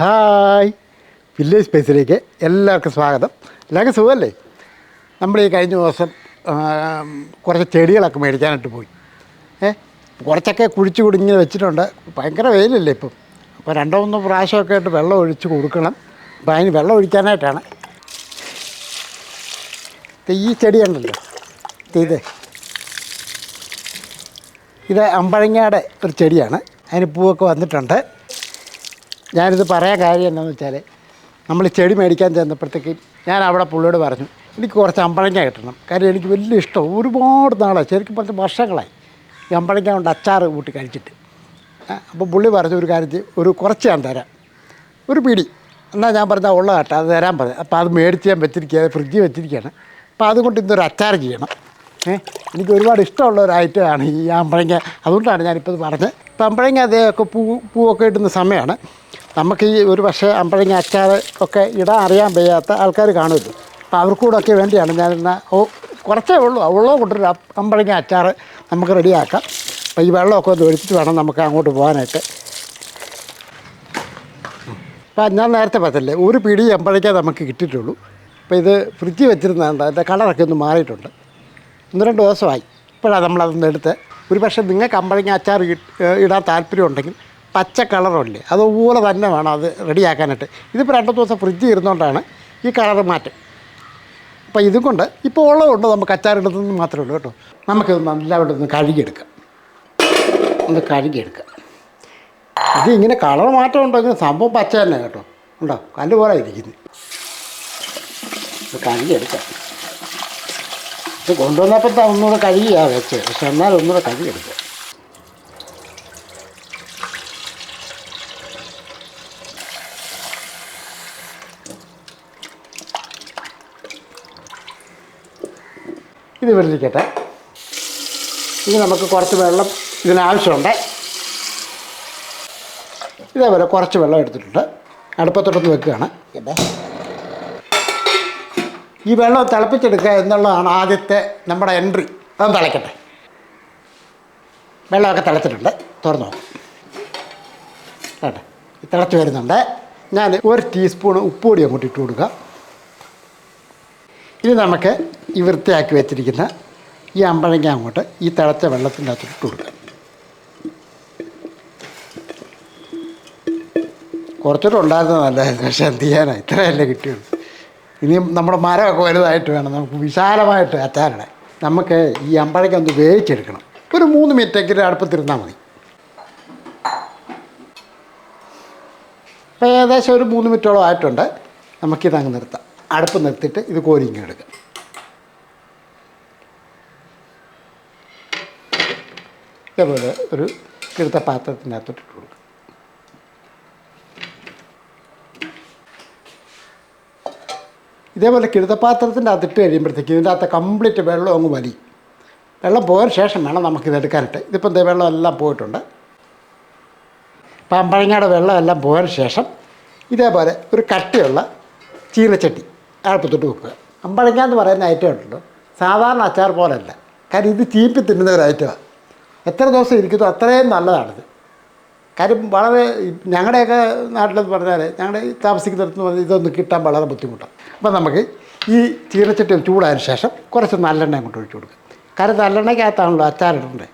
Hi. Village സ്പേസിലേക്ക് എല്ലാവർക്കും സ്വാഗതം. എല്ലാവർക്കും സുഖമല്ലേ? നമ്മൾ ഈ കഴിഞ്ഞ ദിവസം കുറച്ച് ചെടികളൊക്കെ മേടിക്കാനായിട്ട് പോയി. ഏ കുറച്ചൊക്കെ കുഴിച്ച് കുടിഞ്ഞ് വെച്ചിട്ടുണ്ട്. ഭയങ്കര വെയിലല്ലേ ഇപ്പം. അപ്പോൾ രണ്ടോ മൂന്നോ പ്രാവശ്യമൊക്കെ ആയിട്ട് വെള്ളം ഒഴിച്ച് കൊടുക്കണം. അപ്പോൾ അതിന് വെള്ളം ഒഴിക്കാനായിട്ടാണ്. ഈ ചെടിയുണ്ടല്ലോ ഇത്. ഇത് അമ്പഴങ്ങയുടെ ഒരു ചെടിയാണ്. അതിന് പൂവൊക്കെ വന്നിട്ടുണ്ട്. ഞാനിത് പറയാൻ കാര്യം എന്താണെന്ന് വെച്ചാൽ നമ്മൾ ചെടി മേടിക്കാൻ ചെന്നപ്പോഴത്തേക്ക് ഞാൻ അവിടെ പുള്ളിയോട് പറഞ്ഞു എനിക്ക് കുറച്ച് അമ്പഴങ്ങ കിട്ടണം. കാര്യം എനിക്ക് വലിയ ഇഷ്ടം. ഒരുപാട് നാളായി. ശരിക്കും പറഞ്ഞ വർഷങ്ങളായി. ഈ അമ്പഴങ്ങ കൊണ്ട് അച്ചാർ കൂട്ടി കഴിച്ചിട്ട്. അപ്പോൾ പുള്ളി പറഞ്ഞു ഒരു കാര്യം ഒരു കുറച്ച് ഞാൻ തരാം. ഒരു പിടി. എന്നാൽ ഞാൻ പറഞ്ഞാൽ ഉള്ള കേട്ടോ അത് തരാൻ പറഞ്ഞു. അപ്പോൾ അത് മേടിച്ച് ഞാൻ വെച്ചിരിക്കുക ഫ്രിഡ്ജിൽ വെച്ചിരിക്കുകയാണ്. അപ്പോൾ അതുകൊണ്ട് ഇന്നൊരു അച്ചാർ ചെയ്യണം. ഏ എനിക്ക് ഒരുപാട് ഇഷ്ടമുള്ള ഒരു ഐറ്റമാണ് ഈ അമ്പഴങ്ങ. അതുകൊണ്ടാണ് ഞാനിപ്പോൾ ഇത് പറഞ്ഞത്. ഇപ്പം അമ്പഴങ്ങ അതേ ഒക്കെ പൂ പൂവൊക്കെ ഇടുന്ന സമയമാണ് നമുക്ക് ഈ ഒരു പക്ഷേ അമ്പഴങ്ങ അച്ചാർ ഒക്കെ ഇടാൻ അറിയാൻ വയ്യാത്ത ആൾക്കാർ കാണുമല്ലോ. അപ്പോൾ അവർക്കൂടൊക്കെ വേണ്ടിയാണ് ഞാൻ ഇന്ന് ഓ കുറച്ചേ ഉള്ളൂ. ഉള്ളോ കൊണ്ടൊരു അമ്പഴങ്ങ അച്ചാർ നമുക്ക് റെഡിയാക്കാം. അപ്പോൾ ഈ വെള്ളമൊക്കെ ഒന്ന് ഒഴിച്ചിട്ട് വേണം നമുക്ക് അങ്ങോട്ട് പോകാനായിട്ട്. അപ്പം ഞാൻ നേരത്തെ പറഞ്ഞില്ലേ ഒരു പിടി അമ്പഴക്കേ നമുക്ക് കിട്ടിയിട്ടുള്ളൂ. അപ്പോൾ ഇത് ഫ്രിഡ്ജിൽ വെച്ചിരുന്നതുകൊണ്ട് അതിന്റെ കളറൊക്കെ ഒന്ന് മാറിയിട്ടുണ്ട്. ഒന്ന് രണ്ട് ദിവസമായി. ഇപ്പോഴാണ് നമ്മളതൊന്ന് എടുത്ത് ഒരു പക്ഷേ നിങ്ങൾക്ക് അമ്പഴങ്ങ അച്ചാർ ഇടാൻ താല്പര്യം ഉണ്ടെങ്കിൽ പച്ച കളറുണ്ട്. അതുപോലെ തന്നെ വേണം അത് റെഡിയാക്കാനായിട്ട്. ഇതിപ്പോൾ രണ്ടു ദിവസം ഫ്രിഡ്ജിൽ ഇരുന്നുകൊണ്ടാണ് ഈ കളർ മാറ്റം. അപ്പോൾ ഇതും കൊണ്ട് ഇപ്പോൾ ഉള്ളതുകൊണ്ട് നമുക്ക് അച്ചാറിടുന്നത് മാത്രമേ ഉള്ളൂ കേട്ടോ. നമുക്കിത് നല്ലവിടെ ഒന്ന് കഴുകിയെടുക്കാം. ഒന്ന് കഴുകിയെടുക്കാം. ഇത് ഇങ്ങനെ കളർ മാറ്റം ഉണ്ടോ? ഇങ്ങനെ സംഭവം പച്ച തന്നെ കേട്ടോ. ഉണ്ടോ? കല്ല് പോലെ ഇരിക്കുന്നു. ഇത് കഴുകിയെടുക്കാം. ഇത് കൊണ്ടുവന്നപ്പോൾ ഒന്നുകൂടെ കഴുകിയാണ് വെച്ചത്. പക്ഷെ എന്നാലും ഒന്നുകൂടെ കഴുകിയെടുക്കാം. ഇത് ഇവിടെ ഇരിക്കട്ടെ ഇനി നമുക്ക് കുറച്ച് വെള്ളം ഇതിനാവശ്യമുണ്ട്. ഇതേപോലെ കുറച്ച് വെള്ളം എടുത്തിട്ടുണ്ട്. അടുപ്പത്തോട്ടൊന്ന് വെക്കുകയാണ്. ഇതേ. ഈ വെള്ളം തിളപ്പിച്ചെടുക്കുക എന്നുള്ളതാണ് ആദ്യത്തെ നമ്മുടെ എൻട്രി. അതൊന്ന് തിളയ്ക്കട്ടെ വെള്ളമൊക്കെ തിളച്ചിട്ടുണ്ട്. തുറന്നു നോക്കാം. കേട്ടെ? തിളച്ച് വരുന്നുണ്ട്. ഞാൻ ഒരു ടീസ്പൂൺ ഉപ്പുപൊടി അങ്ങോട്ട് ഇട്ട് കൊടുക്കുക ഇനി നമുക്ക് ഈ വൃത്തിയാക്കി വെച്ചിരിക്കുന്ന ഈ അമ്പഴങ്ങ അങ്ങോട്ട് ഈ തിളച്ച വെള്ളത്തിന്റെ അകത്ത് ഇട്ട് കൊടുക്കുക കുറച്ചുകൂടെ ഉണ്ടായിരുന്നത് നല്ലതായിരുന്നു പക്ഷെ എന്ത് ചെയ്യാനാ? ഇത്രയല്ലേ കിട്ടിയുള്ളൂ. ഇനിയും നമ്മുടെ മരമൊക്കെ വലുതായിട്ട് വേണം നമുക്ക് വിശാലമായിട്ട് അച്ചാറിടെ നമുക്ക് ഈ അമ്പഴയ്ക്ക് ഒന്ന് വേവിച്ചെടുക്കണം. ഒരു മൂന്ന് മിനിറ്റെങ്കിലും അടുപ്പത്തിരുന്നാൽ മതി. അപ്പോൾ ഏകദേശം ഒരു മൂന്ന് മിനിറ്റോളം ആയിട്ടുണ്ട്. നമുക്കിതങ്ങ് നിർത്താം. അടുപ്പ് നിർത്തിയിട്ട് ഇത് കോരിങ്ങി എടുക്കാം. ഇതേപോലെ ഒരു എടുത്ത പാത്രത്തിനകത്തോട്ട് ഇട്ട് കൊടുക്കാം. ഇതേപോലെ കിഴുതപാത്രത്തിന്റെ അകത്ത് ഇട്ട് കഴിയുമ്പോഴത്തേക്ക് ഇതിന്റെ അകത്ത് കംപ്ലീറ്റ് വെള്ളം അങ്ങ് വലി വെള്ളം പോയതിന് ശേഷം വേണം നമുക്കിത് എടുക്കാനായിട്ട്. ഇതിപ്പം എന്താ വെള്ളം എല്ലാം പോയിട്ടുണ്ട്. പാമ്പഴങ്ങയുടെ വെള്ളം എല്ലാം പോയതിന് ശേഷം ഇതേപോലെ ഒരു കട്ടിയുള്ള ചീനച്ചട്ടി. അടുപ്പത്തോട്ട് വെക്കുക അമ്പഴങ്ങ എന്ന് പറയുന്ന ഐറ്റം ഉണ്ടല്ലോ. സാധാരണ അച്ചാർ പോലല്ല. കാര്യം ഇത് ചീപ്പി തിന്നുന്ന ഒരു ഐറ്റമാണ് എത്ര ദിവസം ഇരിക്കുന്നു അത്രയും നല്ലതാണിത്. കാര്യം വളരെ ഞങ്ങളുടെയൊക്കെ നാട്ടിലെന്ന് പറഞ്ഞാൽ ഞങ്ങളുടെ ഈ താമസിക്കുന്നിടത്ത് പറഞ്ഞാൽ ഇതൊന്നും കിട്ടാൻ വളരെ ബുദ്ധിമുട്ടാണ്. അപ്പം നമുക്ക് ഈ ചീനച്ചട്ടി ചൂടായതിനു ശേഷം കുറച്ച് നല്ലെണ്ണ അങ്ങോട്ട് ഒഴിച്ചു കൊടുക്കുക കാര്യം നല്ലെണ്ണയ്ക്കകത്താണല്ലോ അച്ചാറിടേണ്ടത്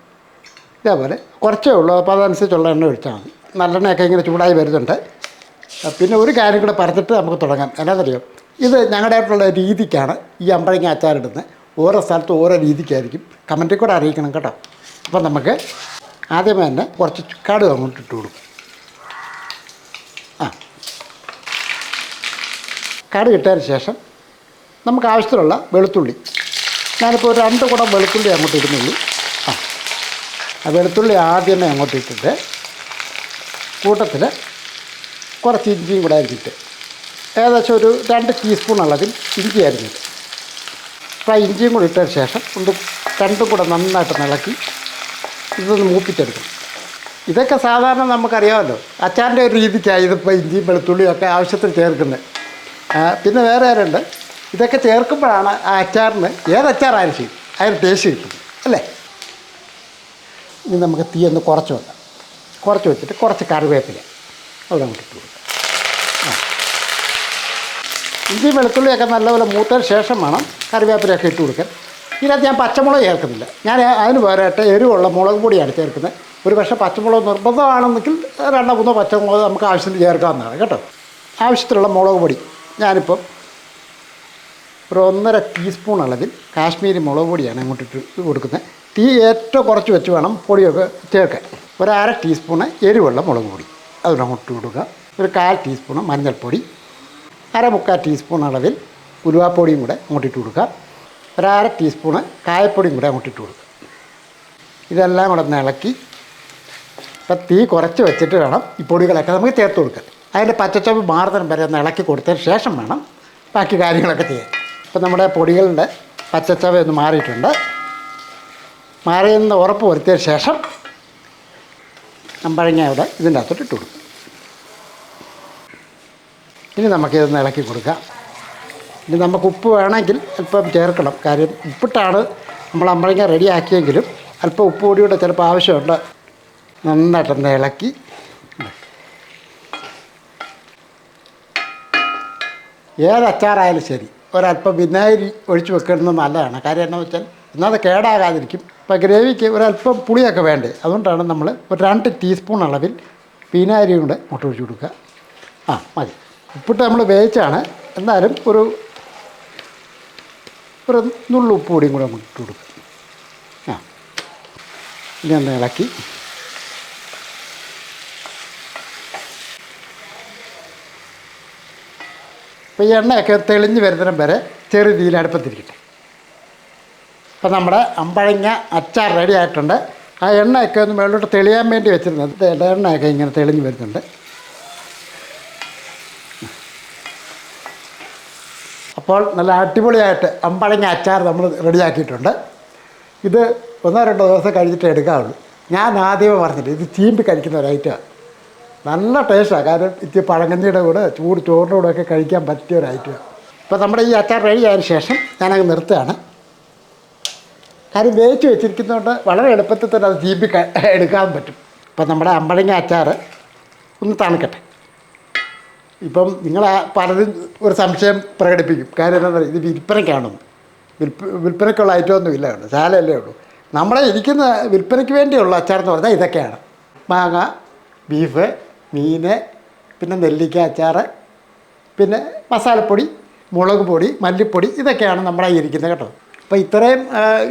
ഇതേപോലെ കുറച്ചേ ഉള്ളൂ. അപ്പോൾ അതനുസരിച്ചുള്ള എണ്ണ ഒഴിച്ചാൽ മതി. നല്ലെണ്ണയൊക്കെ ഇങ്ങനെ ചൂടായി വരുന്നുണ്ട്. പിന്നെ ഒരു കാര്യം കൂടെ പറഞ്ഞിട്ട് നമുക്ക് തുടങ്ങാം. എന്നാന്നറിയോ? ഇത് ഞങ്ങളുടെയായിട്ടുള്ള രീതിക്കാണ് ഈ അമ്പഴങ്ങ അച്ചാറിടുന്നത് ഓരോ സ്ഥലത്ത് ഓരോ രീതിക്കായിരിക്കും. കമന്റിൽ കൂടെ അറിയിക്കണം കേട്ടോ. അപ്പം നമുക്ക് ആദ്യമേ തന്നെ കുറച്ച് കടുക് അങ്ങോട്ട് ഇട്ട് കൊടുക്കും. ആ. കടുക് ഇട്ടതിന് ശേഷം നമുക്ക് ആവശ്യത്തിലുള്ള വെളുത്തുള്ളി. ഞാനിപ്പോൾ ഒരു രണ്ട് കുടം വെളുത്തുള്ളി അങ്ങോട്ട് ഇടുന്നുള്ളൂ. ആ. ആ വെളുത്തുള്ളി ആദ്യമേ അങ്ങോട്ട് ഇട്ടിട്ട് കൂട്ടത്തിൽ കുറച്ച് ഇഞ്ചിയും കൂടെ അരിഞ്ഞിട്ട് ഏകദേശം ഒരു രണ്ട് ടീസ്പൂൺ അളവിൽ ഇഞ്ചി അരിഞ്ഞിട്ട് അപ്പോൾ ഇഞ്ചിയും കൂടി ഇട്ടതിന് ശേഷം ഒന്ന് രണ്ടും കൂടെ നന്നായിട്ട് ഇളക്കി ഇതൊന്ന് മൂപ്പിച്ചെടുക്കും ഇതൊക്കെ സാധാരണ നമുക്കറിയാമല്ലോ അച്ചാറിന്റെ ഒരു രീതിക്കാണ് ഇതിപ്പോൾ ഇഞ്ചിയും വെളുത്തുള്ളിയും ഒക്കെ ആവശ്യത്തിന് ചേർക്കുന്നത്. പിന്നെ വേറെ ആരുണ്ട്? ഇതൊക്കെ ചേർക്കുമ്പോഴാണ് ആ അച്ചാറിന് ഏത് അച്ചാറായാലും ശരി അതിന് ടേസ്റ്റ് കിട്ടുന്നത് അല്ലേ? ഇനി നമുക്ക് തീ ഒന്ന് കുറച്ച് വെക്കാം. കുറച്ച് വെച്ചിട്ട് കുറച്ച് കറിവേപ്പില. അവിടെ നമുക്ക് ഇട്ട് കൊടുക്കാം. ഇഞ്ചി വെളുത്തുള്ളിയൊക്കെ നല്ലപോലെ മൂത്തതിന് ശേഷം വേണം കറിവേപ്പിലയൊക്കെ ഇട്ട് കൊടുക്കാൻ. ഇതിനകത്ത് ഞാൻ പച്ചമുളക് ചേർക്കുന്നില്ല. ഞാൻ അതിന് പകരമായിട്ട് എരിവുള്ള മുളക് പൊടിയാണ് ചേർക്കുന്നത്. ഒരു പക്ഷേ പച്ചമുളക് നിർബന്ധമാണെന്നെങ്കിൽ രണ്ടോ മൂന്നോ പച്ചമുളക് നമുക്ക് ആവശ്യത്തിന് ചേർക്കാവുന്നതാണ് കേട്ടോ. ആവശ്യത്തിലുള്ള മുളക് പൊടി ഞാനിപ്പം ഒരു ഒന്നര ടീസ്പൂൺ അളവിൽ കാശ്മീരി മുളക് പൊടിയാണ് അങ്ങോട്ട് ഇട്ട് കൊടുക്കുന്നത്. തീ ഏറ്റവും കുറച്ച് വെച്ച് വേണം പൊടിയൊക്കെ ചേർക്കാൻ. ഒരു അര ടീസ്പൂണ് എരിവുള്ള മുളക് പൊടി. അതിനങ്ങോട്ട് കൊടുക്കുക. ഒരു കാൽ ടീസ്പൂണ് മഞ്ഞൾപ്പൊടി. അര മുക്കാൽ ടീസ്പൂൺ അളവിൽ ഉലുവാപ്പൊടിയും കൂടെ അങ്ങോട്ടിട്ട് കൊടുക്കുക. ഒരു അര ടീസ്പൂണ് കായപ്പൊടിയും കൂടെ അങ്ങോട്ടിട്ട് കൊടുക്കുക. ഇതെല്ലാം കൂടെ ഒന്ന് ഇളക്കി. ഇപ്പം തീ കുറച്ച് വെച്ചിട്ട് വേണം ഈ പൊടികളൊക്കെ നമുക്ക് ചേർത്ത് കൊടുക്കാൻ. അതിന്റെ പച്ചച്ചപ്പ് മാറുന്നതിന് വരെ ഒന്ന് ഇളക്കി കൊടുത്തതിന് ശേഷം വേണം ബാക്കി കാര്യങ്ങളൊക്കെ ചെയ്യാൻ. ഇപ്പം നമ്മുടെ പൊടികളുടെ പച്ചച്ചവ ഒന്ന് മാറിയിട്ടുണ്ട്. മാറിയെന്ന് ഉറപ്പ് വരുത്തിയതിന് ശേഷം അമ്പഴങ്ങ അവിടെ ഇതിന്റെ അകത്തോട്ട് ഇട്ട് കൊടുക്കും. ഇനി നമുക്കിതൊന്ന് ഇളക്കി കൊടുക്കാം. ഇനി നമുക്ക് ഉപ്പ് വേണമെങ്കിൽ അല്പം ചേർക്കണം. കാര്യം ഉപ്പിട്ടാണ് നമ്മൾ അമ്പഴങ്ങ റെഡിയാക്കിയെങ്കിലും അല്പം ഉപ്പ് കൂടി കൂടെ ചിലപ്പോൾ ആവശ്യമുണ്ട്. നന്നായിട്ടൊന്ന് ഇളക്കി. ഏതച്ചാറായാലും ശരി. ഒരല്പം വിനാഗിരി ഒഴിച്ച് വെക്കുന്നത് നല്ലതാണ്. കാര്യം എന്താണെന്ന് വെച്ചാൽ എന്നാൽ കേടാകാതിരിക്കും. ഇപ്പോൾ ഗ്രേവിക്ക് ഒരല്പം പുളിയൊക്കെ വേണ്ടേ? അതുകൊണ്ടാണ് നമ്മൾ ഒരു രണ്ട് ടീസ്പൂൺ അളവിൽ വിനാഗിരി കൊണ്ട് മുട്ട ഒഴിച്ച് കൊടുക്കുക. ആ മതി. ഉപ്പിട്ട് നമ്മൾ വേവിച്ചാണ്. എന്നാലും ഒരു ഒരു നുള്ളു ഉപ്പ് പൊടിയും കൂടെ നമുക്ക് ഇട്ട് കൊടുക്കും. ആ. ഇനി ഒന്ന് ഇളക്കി. അപ്പോൾ ഈ എണ്ണയൊക്കെ തെളിഞ്ഞ് വരുന്നതിന് വരെ ചെറു തീയിൽ അടുപ്പത്തിരിക്കട്ടെ അപ്പോൾ നമ്മുടെ അമ്പഴങ്ങ അച്ചാർ റെഡി ആയിട്ടുണ്ട്. ആ എണ്ണയൊക്കെ ഒന്ന് മേളിലോട്ട് തെളിയാൻ വേണ്ടി വെച്ചിരുന്നത്. എണ്ണയൊക്കെ ഇങ്ങനെ തെളിഞ്ഞ് വരുന്നുണ്ട്. അപ്പോൾ നല്ല അടിപൊളിയായിട്ട് അമ്പഴങ്ങ അച്ചാർ നമ്മൾ റെഡിയാക്കിയിട്ടുണ്ട്. ഇത് ഒന്നോ രണ്ടോ ദിവസം കഴിഞ്ഞിട്ട് എടുക്കാവുള്ളൂ. ഞാൻ ആദ്യമേ പറഞ്ഞിട്ട് ഇത് ചീമ്പി കഴിക്കുന്ന ഒരു ഐറ്റമാണ് നല്ല ടേസ്റ്റാണ് കാരണം ഇത്തിരി പഴങ്കഞ്ഞിയുടെ കൂടെ ചൂട് ചോറിന്റെ കൂടെ ഒക്കെ കഴിക്കാൻ പറ്റിയ ഒരു ഐറ്റമാണ് ഇപ്പോൾ നമ്മുടെ ഈ അച്ചാർ റെഡി ആയതിനു ശേഷം ഞാനങ്ങ് നിർത്തുകയാണ്. കാര്യം വേവിച്ച് വെച്ചിരിക്കുന്നതുകൊണ്ട് വളരെ എളുപ്പത്തിൽ തന്നെ അത് ചീമ്പി എടുക്കാൻ പറ്റും. ഇപ്പം നമ്മുടെ അമ്പഴങ്ങ അച്ചാർ ഒന്ന് തണുക്കട്ടെ. ഇപ്പം നിങ്ങൾ പലരും ഒരു സംശയം പ്രകടിപ്പിക്കും. കാര്യം എന്താ പറയുക ഇത് വിൽപ്പനയ്ക്കാണെന്ന് വിൽപ്പ വിൽപ്പനയ്ക്കുള്ള ഐറ്റമൊന്നും ഇല്ല കേട്ടോ. ഉള്ളൂ. നമ്മളെ ഇരിക്കുന്ന വിൽപ്പനയ്ക്ക് വേണ്ടിയുള്ള അച്ചാർ എന്ന് പറഞ്ഞാൽ ഇതൊക്കെയാണ്. മാങ്ങ ബീഫ് മീൻ പിന്നെ നെല്ലിക്ക അച്ചാർ പിന്നെ മസാലപ്പൊടി മുളക് പൊടി മല്ലിപ്പൊടി ഇതൊക്കെയാണ് നമ്മുടെ ഈ ഇരിക്കുന്നത് കേട്ടോ. അപ്പോൾ ഇത്രയും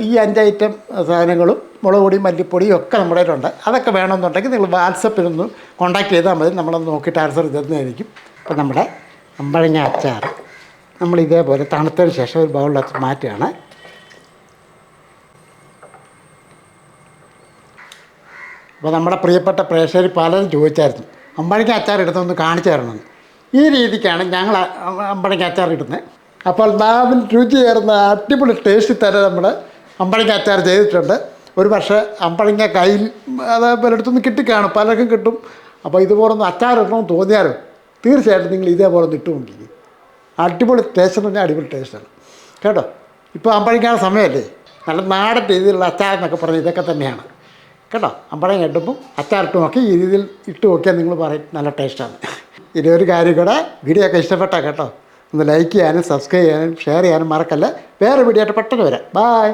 ഈ അഞ്ച് ഐറ്റം സാധനങ്ങളും മുളക് പൊടി മല്ലിപ്പൊടിയും ഒക്കെ നമ്മുടെ കയ്യിലുണ്ട്. അതൊക്കെ വേണമെന്നുണ്ടെങ്കിൽ നിങ്ങൾ വാട്സപ്പിലൊന്ന് കോൺടാക്ട് ചെയ്താൽ മതി. നമ്മളൊന്ന് നോക്കിയിട്ട് ആൻസർ തരുന്നതായിരിക്കും. അപ്പോൾ നമ്മുടെ അമ്പഴങ്ങ അച്ചാർ നമ്മൾ ഇതേപോലെ തണുത്തതിന് ശേഷം ഒരു ബൗളിലത്ത് മാറ്റുകയാണ്. അപ്പോൾ നമ്മുടെ പ്രിയപ്പെട്ട പ്രേക്ഷകർ പലരും ചോദിച്ചായിരുന്നു അമ്പഴങ്ങ അച്ചാർ എടുത്തൊന്ന് കാണിച്ചു തരണമെന്ന് ഈ രീതിക്കാണ് ഞങ്ങൾ അമ്പഴങ്ങ അച്ചാർ ഇടുന്നത്. അപ്പോൾ നാവിൽ രുചി ചേർന്ന അടിപൊളി ടേസ്റ്റ് തന്നെ നമ്മൾ അമ്പഴങ്ങ അച്ചാർ ചെയ്തിട്ടുണ്ട്. ഒരു പക്ഷേ അമ്പഴങ്ങ കയ്യിൽ അത് പലയിടത്തുനിന്ന് കിട്ടിക്കാണും പലർക്കും കിട്ടും. അപ്പോൾ ഇതുപോലൊന്ന് അച്ചാർ ഇടണമെന്ന് തോന്നിയാലും തീർച്ചയായിട്ടും നിങ്ങൾ ഇതേപോലെ ഒന്ന് ഇട്ട് നോക്കി അടിപൊളി ടേസ്റ്റ് പറഞ്ഞാൽ അടിപൊളി ടേസ്റ്റാണ് കേട്ടോ? ഇപ്പോൾ അമ്പഴിക്കാൻ സമയമല്ലേ? നല്ല നാടൻ രീതിയിലുള്ള അച്ചാർ എന്നൊക്കെ പറഞ്ഞ് ഇതൊക്കെ തന്നെയാണ്. കേട്ടോ? അമ്പഴം കെട്ടുമ്പോൾ അച്ചാറിട്ട് നോക്കി ഈ രീതിയിൽ ഇട്ട് നോക്കിയാൽ നിങ്ങൾ പറയും നല്ല ടേസ്റ്റാണ് ഇനി ഒരു കാര്യം കൂടെ വീഡിയോ ഒക്കെ ഇഷ്ടപ്പെട്ടാൽ കേട്ടോ. ഒന്ന് ലൈക്ക് ചെയ്യാനും സബ്സ്ക്രൈബ് ചെയ്യാനും ഷെയർ ചെയ്യാനും മറക്കല്ല. വേറെ വീഡിയോ ആയിട്ട് പെട്ടെന്ന് വരാം. ബായ്